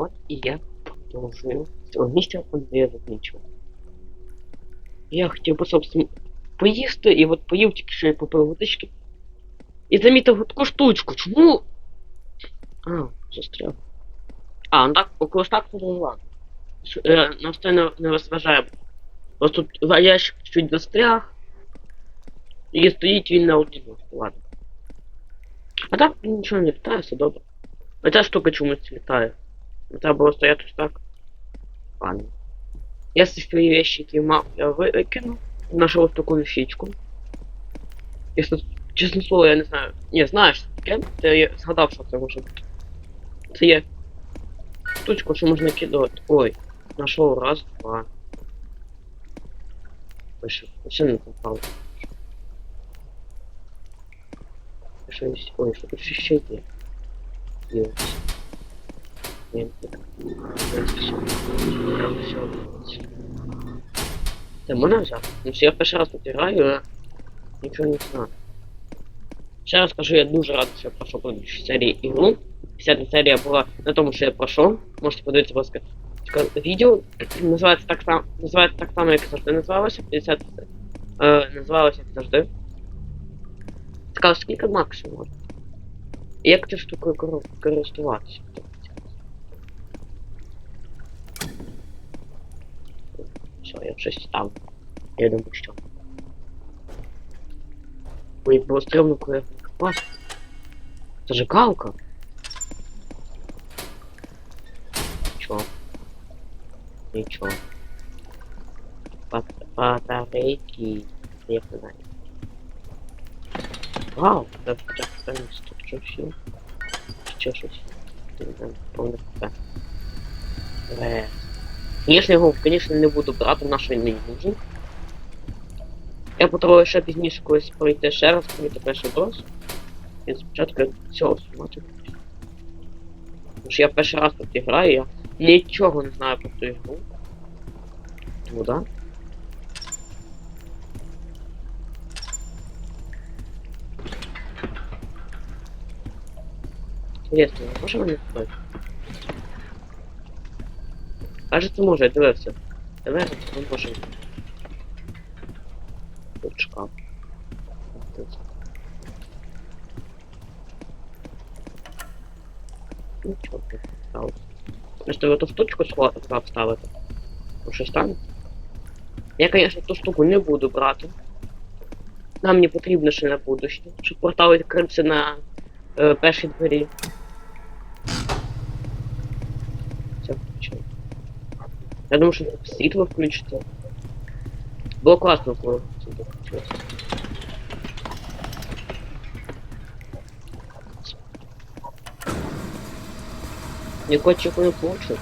От і я продовжую. З цього місця я закінчив. Я хотів би, собственно, поїсти, і от поїв тільки що я попив водички. І замітив таку штучку. Чому? А, застряв. А, ну так, около так то ладно. Ш- Е, нас це не, не розважає. Ось тут за ящик чуть застряг. І стоїть він на одній Ладно. А так нічого не літає, все добре. А ця штука чомусь літає. Ну, Треба було стояти ось так. Ладно. Я свої вещи, які мав, я викинув. Нашел ось таку вещичку. Якщо, чесне слово, я не знаю. Ні, знаєш, що таке? Це я згадав, що це може бути. Це є штучка, що можна кидати. Ой, знайшов раз, два. Ой, ще не попав. Щось. Ой, що тут ще є? Є. Це можна взяти? Ну, що я перший раз тут граю, я нічого не знаю. Ще раз скажу, я дуже радий, що я пройшов предыдущу серії ігру. 50 серія була на тому, що я пройшов. Можете подивитися, будь ласка, відео. Називається так само, називається так само, як завжди називалося. 50 е, називалося як завжди. Цікаво, скільки максимум? І як цю штукою кор- користуватися? Все, я щось там. Я думаю, що. Ой, було стрімно, коли я попав. Зажигалка. Нічого. Нічого. Бат- Батарейки. Я не знаю. Вау, це так це тут що всі. Ще щось. Не. Конечно, його, конечно, не буду брати, на що він мені нужен. Я потрібно ще пізніше колись пройти ще раз, пройти перший бос. І спочатку цього смотрю. Тому що я перший раз тут граю, я нічого не знаю про цю ігру. Тому да. Интересно, може мене вбити? Кажется, може, я дивився. Давай, ми можемо. Тут шкаф. Тут. Нічого тут сталося. Просто эту штучку сховати вставити. Ну щось там. Я, конечно, ту штуку не буду брати. Нам не потрібно ще на будущее, щоб портал відкрився на е, першій двері. Все, включено. Я думаю, що світло включиться. Було класно, коли світло включилося. Нікого чого не получив.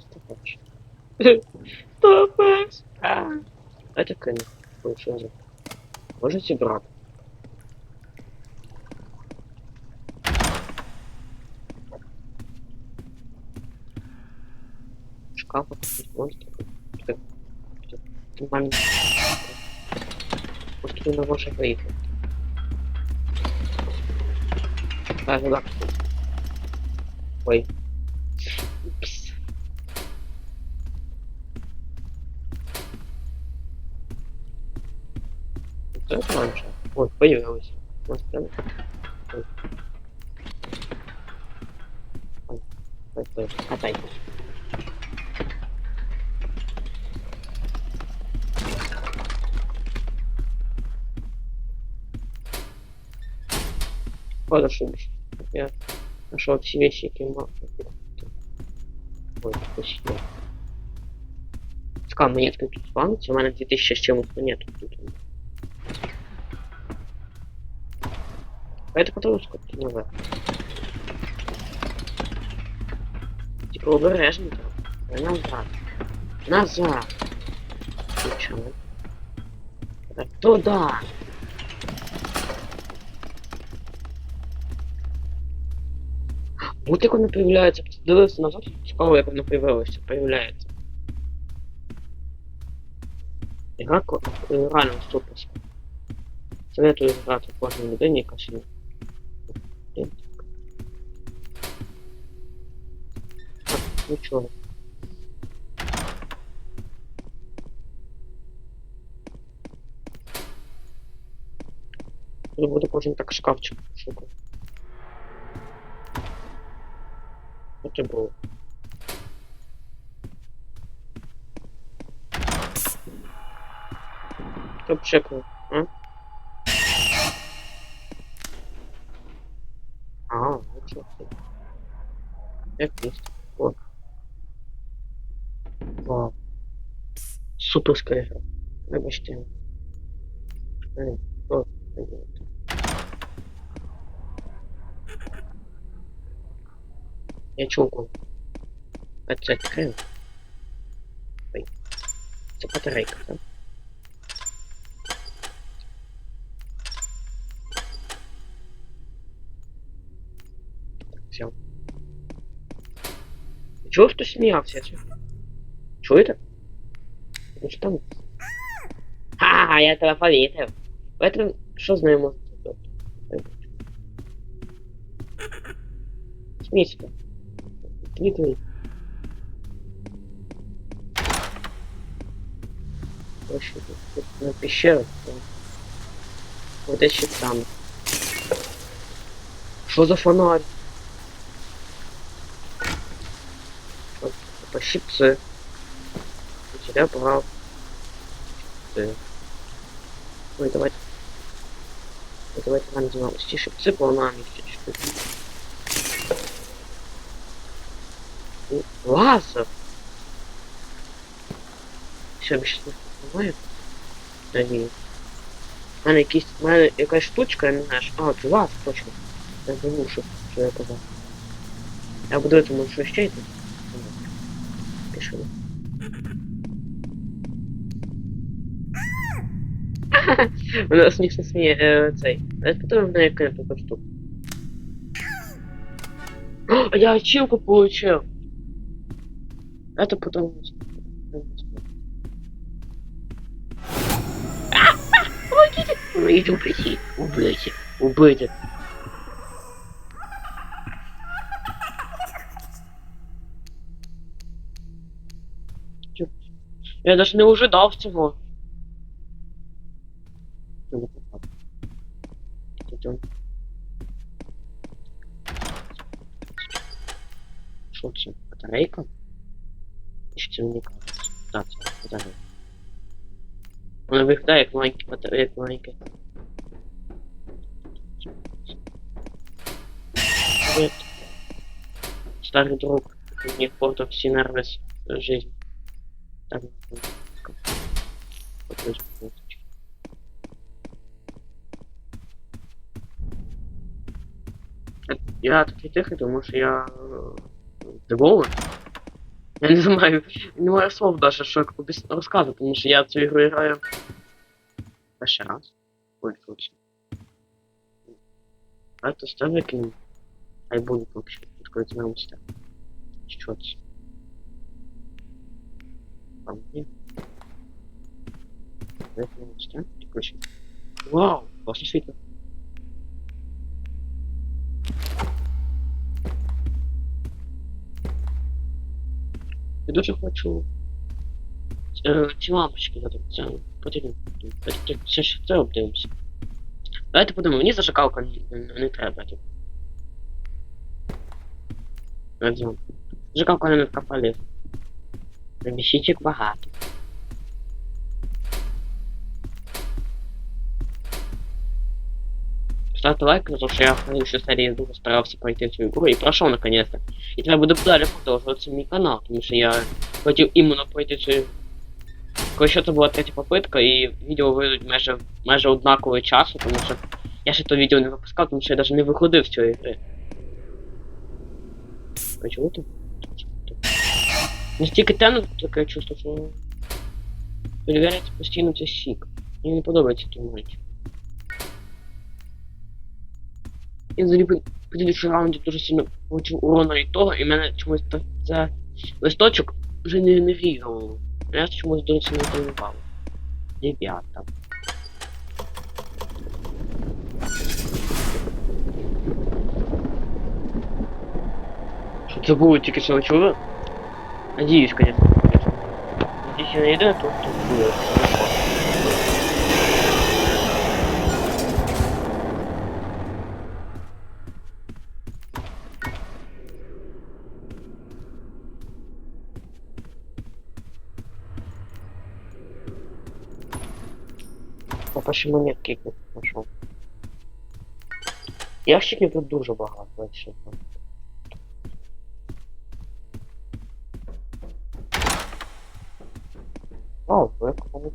Стопач. Стопач. А. Это конец. Получилось. Можете брать? как вот Нормально. Пускай на ваше выехать. Да, да. Ой. Упс. Это раньше. Вот, появилось. У нас прям... Ой. Ой, ой, Хорошо. Я нашел все вещи, какие мог. Ой, спасибо. Цікаво, монетки тут спавниться, у мене 2000 з чимось монеток тут. А это потом сколько нове. Типа обережненько. Назад. Назад. Нічого. Так, туда. Вот як воно появляється. Дивився назад, цікаво, як воно появилося. Появляється. Ігра е, реально супер. Советую грати кожній людині, яка. Так, Нічого. Буду кожен так шкафчик шукати. Це було? Хто чекнув, а? А, ну чого це? Як місто? О. Вау. Суперська ігра. Вибачте. Ей, о, Я. А це крем. Ой. Це батарейка? Так, взяв. Чого хтось сміявся? Чи? Чуєте? Ну що там? Ха, я тебе повітив. Поэтому, що з нею можна зробити? Смійся. Відповідь. Ось тут, тут на пещеру. то Вот ще там. Що за фонарь? От, по щипцы. Потерял, брал. Щипцы. Ой, давайте. Ой, давайте нам сделаем. Ці щипцы поломаем еще чуть-чуть. Лазер! Все, ми щас не впливає. Далі. У мене якісь, у мене якась штучка, я не знаю, що... А, це лаз, точно. Я забув, що, що я казав. Я буду этому що ще йти. Пішли. У нас смішно сміє е, цей. Давайте потім в неї кинути таку штуку. О, а я ачивку получил. Это подумать. Помогите! Убейте! Убейте! Убейте! Я даже не ожидал всего. Шутим. Батарейка? Кажеться? Так, батарейка. Вона виглядає як маленький як маленький. Привет. Старый друг. Мне портил все нервы с жизни. Так. Я такий тихий, тому що я е, здивований. Я не знаю, не маю слов даже, що розказувати, тому що я цю ігру граю перший раз. Ой, точно. А то став викинув. Хай буде що, відкрити на місця. Що це? А. Викинув місця, включи. Вау, класно світло. Я дуже хочу е, ці лампочки дати. Це потрібно. Давайте Все ж це обдивимося. Давайте подумаємо, мені зажигалка не, не, не треба. Типу. Разом. Зажигалка не вкопали. Приміщичок багато. Ставьте лайк, потому что я в предыдущей серии старался пройти всю игру и прошел наконец-то. И теперь буду далі продовжувати мій канал, тому що я хотів іменно пройти цю що це була третя попитка, і відео вийдуть майже, майже однакового часу, тому що я ще то відео не випускав, тому що я навіть не виходив з цієї гри. А чого ти? Настільки темно таке чувство, що перевіряється постійно цей сік. Мені не подобається той мальчик. Я взагалі по раунді дуже сильно получив урона від того, і мене чомусь це листочок вже не не грігав. Я чомусь дуже сильно тренував. Ребята. Що це було тільки що чудо? Надіюсь, конечно. Надіюсь, я не йду, то тут буде. Опа, ще монетки якісь знайшов. Ящиків тут дуже багато, якщо там. Вау, прикольно.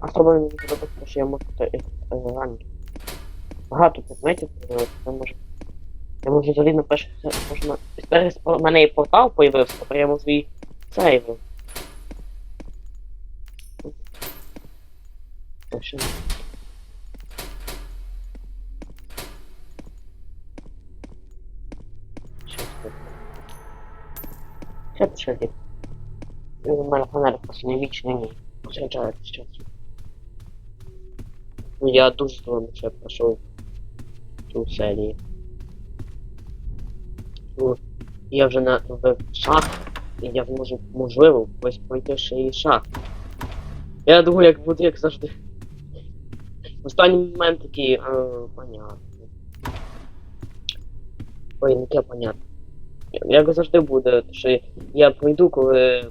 Особливо мені подобається, що я можу е, е, ранки. Багато предметів, е, це може. Я можу взагалі на перше можна. В мене і портал появився, тепер я можу і сейву. Точно. Щас так. Ще пішли. У мене фонарик просто не вічний ні. Заряджається зараз. Ну я дуже здорово ще пройшов цю серію. Ну, я вже на в шах, і я можу, можливо, ось пройти ще і шах. Я думаю, як буде, як завжди. В останній момент такий, е, понятно. Ой, не таке понятно. Як завжди буде, що я пройду, коли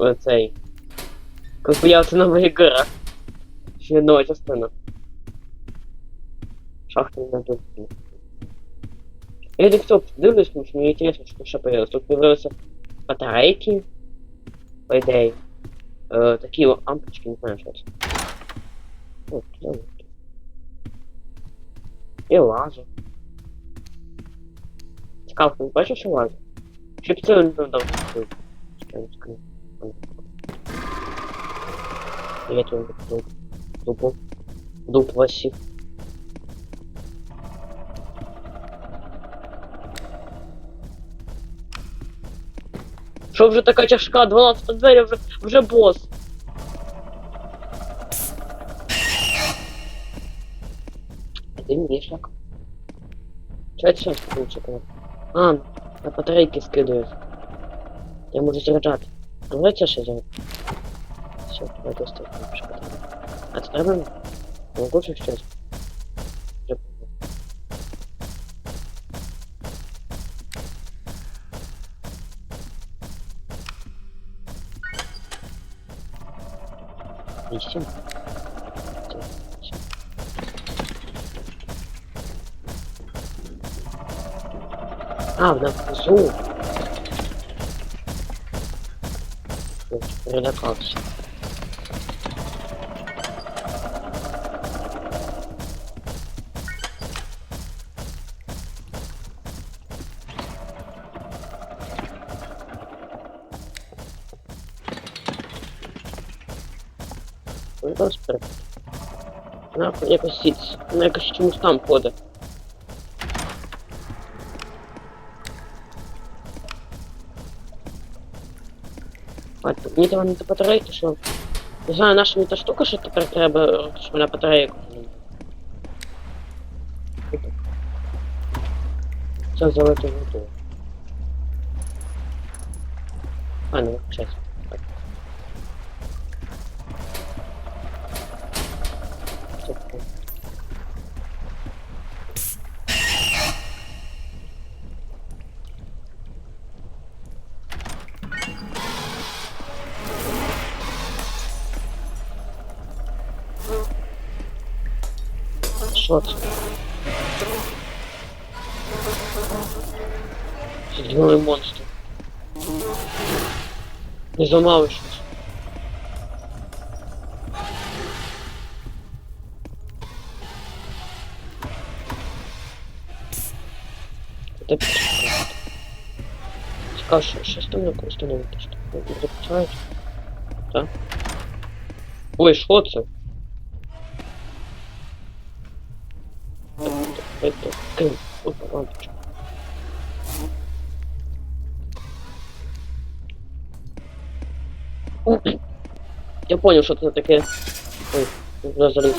е, цей. Коли появиться нова ігра. Ще нова частина. Шахти не дуже. Я десь дивлюсь, тому що мені інтересно, що ще появилось. Тут появилися батарейки, по ідеї. Е, такі лампочки, не знаю, що це. От, туди. І лазер. Цікаво, ти бачиш, що лазер? Чи б це не Я тут дуп. Дупу. Дуп васів. Що вже така тяжка? 12 двері вже, вже бос. Ти? Чого це получилось? А, на батарейки скидують. Я можу заряджати. А давай це ще заряд. Все, давай достатньо шкода. А це треба? Могу ще щось? Вісім. А, вона внизу. Я перелякався. Ну, Господи. Вона якось. Вона якось чомусь там ходить. Мені там не до батарейки, що. Не знаю, наша мені та штука, що тепер треба, що на батарейку. Це залити воду. А, ну, щас. Це? Зеленый монстр. Не зламали щось. Підсказка. Цікаво, що щось там якось не запускають. Так? Ой, що це? Я понял, что это такое. Ой, залез.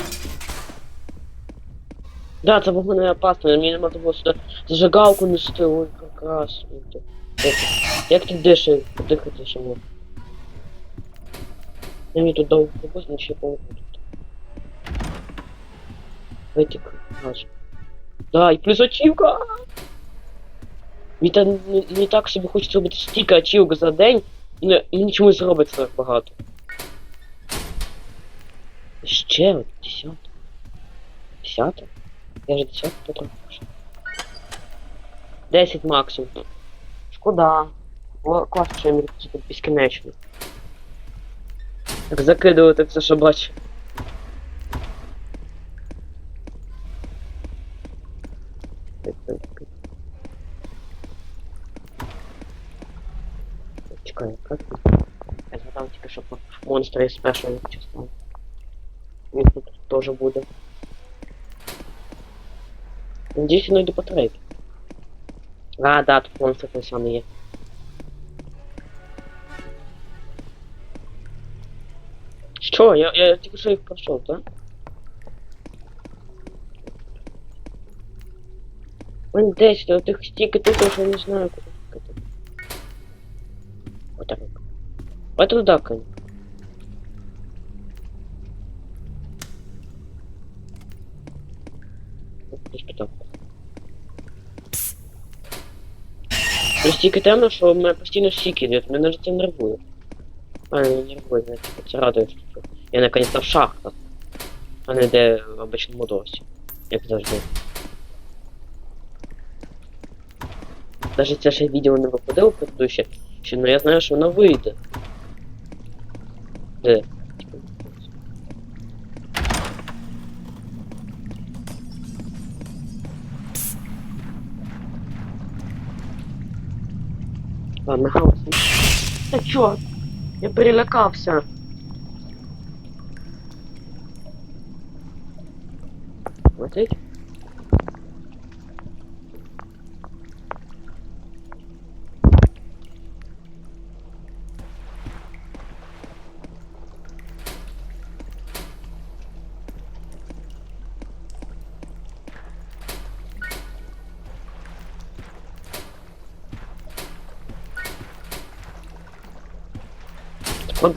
Да, це було не опасно, не можна було сюди зажигалку нести, ой, прекрасно. Як, ти диши, дихати ще можна? Я мені тут довго побудь, ще помогу тут. Витік, газ. Да, і плюс ачівка! Мені, не, так собі хочеться робити стільки ачівок за день, не, мені чомусь робиться так багато. Ще от, десята. Десята? Я же десятку потроху. 10 максимум. Шкода. О, класно, що я міг безкінечно. Так закидувати все, що бачу. Чекай, як тут? Я згадав тільки, що про монстра із першої частини. Він тут теж буде. Надіюсь, знайду потреб. А, да, тут монстр той самий є. Що? Я, я тільки що їх пройшов, так? Вон десь, то тих стільки тут, що не знаю, куди тикати. Отак. От туди, конь. Так. Настільки темно, що в мене постійно щіки йдуть, мене це нервує. А, не нервує, мене це радує, що я наконец-то в шахтах, а не де в обичному досі, як завжди. Даже це ще відео не виходило предыдущее, ще, ну я знаю, що воно вийде. Де? Ладно, хаос. Та чо? Я перелякався. Летить?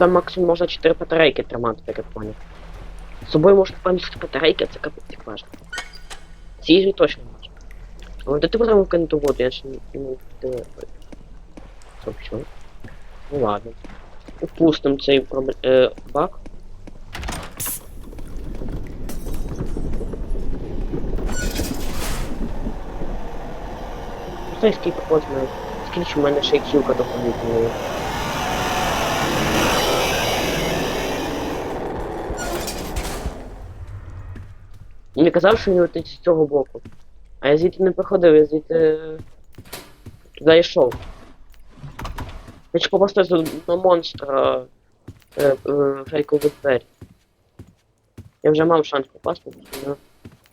Там максимум можна 4 батарейки тримати, так як поняв. З собою можна пам'ятати батарейки, це капець як важно. Ці точно можна. Але де ти потім вкинути воду, я ж не що? Ну ладно. Упустим цей проб... е, баг. Хто скільки возьме? Скільки в мене ще й кілка доповнительної. Він не казав, що він летить з цього боку. А я звідти не приходив, я звідти туди йшов. Я ж просто на монстра е, е, фейкову двері. Я вже мав шанс попасти, але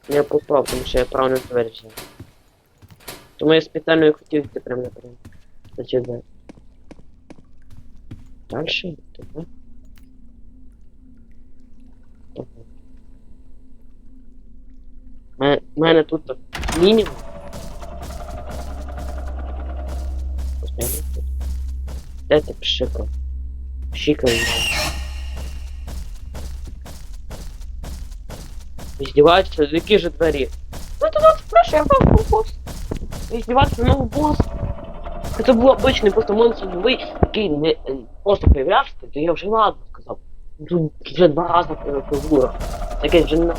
не попав, тому що я правильно двері взяв. Тому я спеціально і хотів йти прямо напряму. На ці двері. Дальше? Тепер. Ме- мене тут так мінімум. Ось я тут. Де ти пшикав? Пшикав. Издеваются, які же двері? Ну это нас спрашивай, я босс. Издеваться, ну босс. Это был обычный просто монстр новий, який не е, просто появлявся, то я вже ладно сказав. Тут вже два рази фігура. Таке вже не Не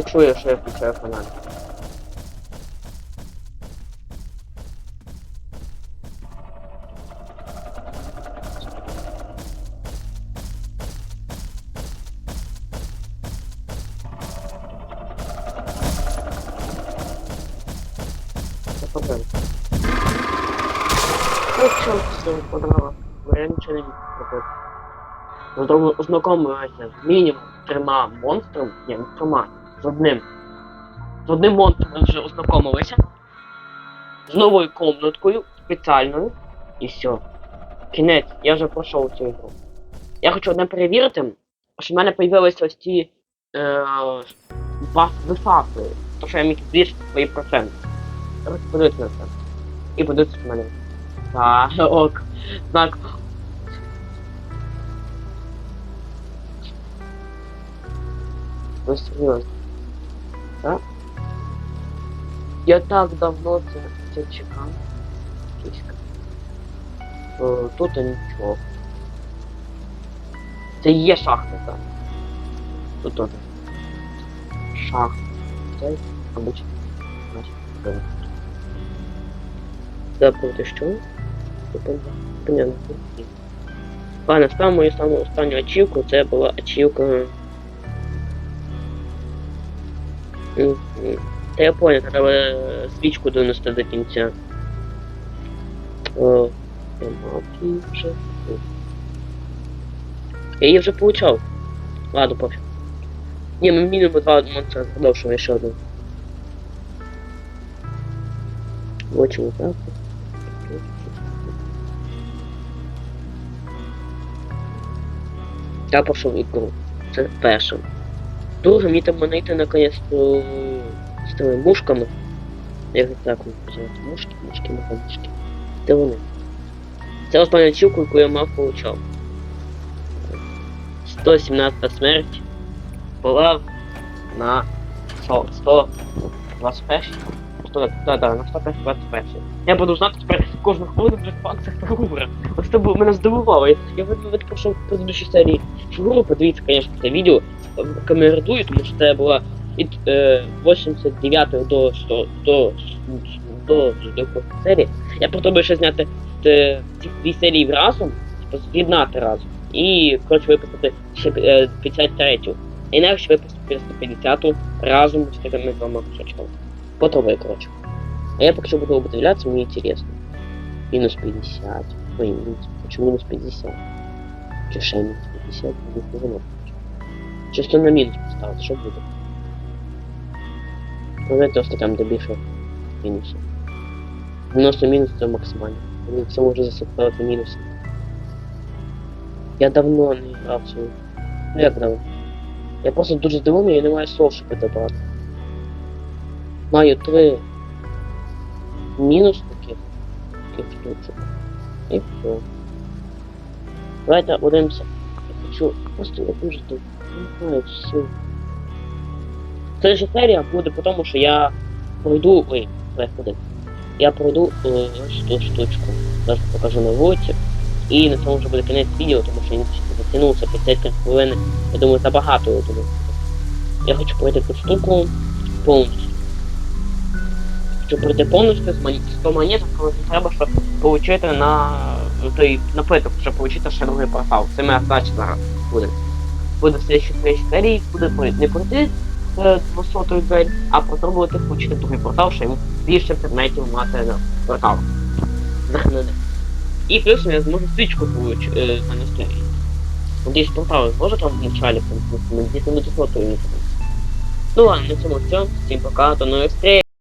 Чує, що я включаю фонарик. Це проблема. Ну, що це подобало? Бо я нічого не міг зробити. Ну, тому ознакомилася з мінімум трьома монстрами, ні, не трьома, з одним. З одним монстром ми вже ознакомилися. З новою комнаткою, спеціальною. І все. Кінець, я вже пройшов цю ігру. Я хочу одне перевірити, що в мене появилися ось ці е, бафи, то що я міг збільшити свої проценти. Давайте подивитися на це. І подивитися в мене. Так, ок. Так. Ну серйозно. Так? Я так давно це, це чекав. Киська. Е, Тут нічого. Це і є шахта там. Тут теж. Шахта. Обычно. Значить, Це проти що? Понятно. Ладно, став мою саму останню ачівку, це була ачівка. Та я понял, треба е, свічку донести до кінця. О, я її вже. Получав. Ладно, пофіг. Ні, ми мінімум два монстра продовжуємо ще одну. Хочемо так. Я пішов ігру. Це першим. Друге, мені там манити наконец-то з тими мушками. Як так вони? Мушки, мушки, муха, мушки. Де вони? Це остання чівку, яку я мав получав. 117 смерть була на 100, 121. 100, да, да, на 121. Я буду знати тепер кожну хвилину вже факт фігура. Ось це мене здивувало. Я, я видно пройшов в предыдущій серії фігуру, подивіться, звісно, це відео камердую, тому що це була від е, 89 до 100 до, до, до, серії. Я пропоную ще зняти е, ці дві серії разом, типу, з'єднати разом. І, коротше, випустити ще е, 53-ю. І інакше випустити 150-ту разом з такими двома кусочками. Потове, коротше. А я поки що буду обдивлятися, мені інтересно. Мінус 50. Ой, мінус, почему мінус 50? Чи ще мінус 50? Мінус не воно. Чисто на мінус поставити, що буде? Давайте ось там де більше мінусів. 90 мінус це максимально. Мені це може засипати мінуси. Я давно не грав цю. Ну як давно? Я просто дуже здивований, я не маю слов, щоб підібрати. Маю три мінус таких, таких штучок. І все. Давайте подивимося. Я хочу просто я дуже тут. Не знаю, все. Следующая серія буде по тому, що я пройду. Ой, давай ходи. Я пройду е, ось ту штучку. Зараз покажу на вулиці. І на цьому вже буде кінець відео, тому що він затягнувся 53 хвилини. Я думаю, забагато я думаю. Я хочу пройти ту штуку повністю. Щоб пройти повністю з 100 монеток, коли треба, щоб отримати на той напиток, щоб отримати ще другий портал. Це моя задача зараз буде. Буде следующій следующій серії, буде не пройти е, 200 двері, а попробувати включити другий портал, що йому більше предметів мати на портал. Захнене. І плюс я зможу свічку получ, е, нанести. Надіюсь, портали може там в началі, надіюсь, не до 200 не Ну ладно, на цьому все. Всім пока, до нових встреч.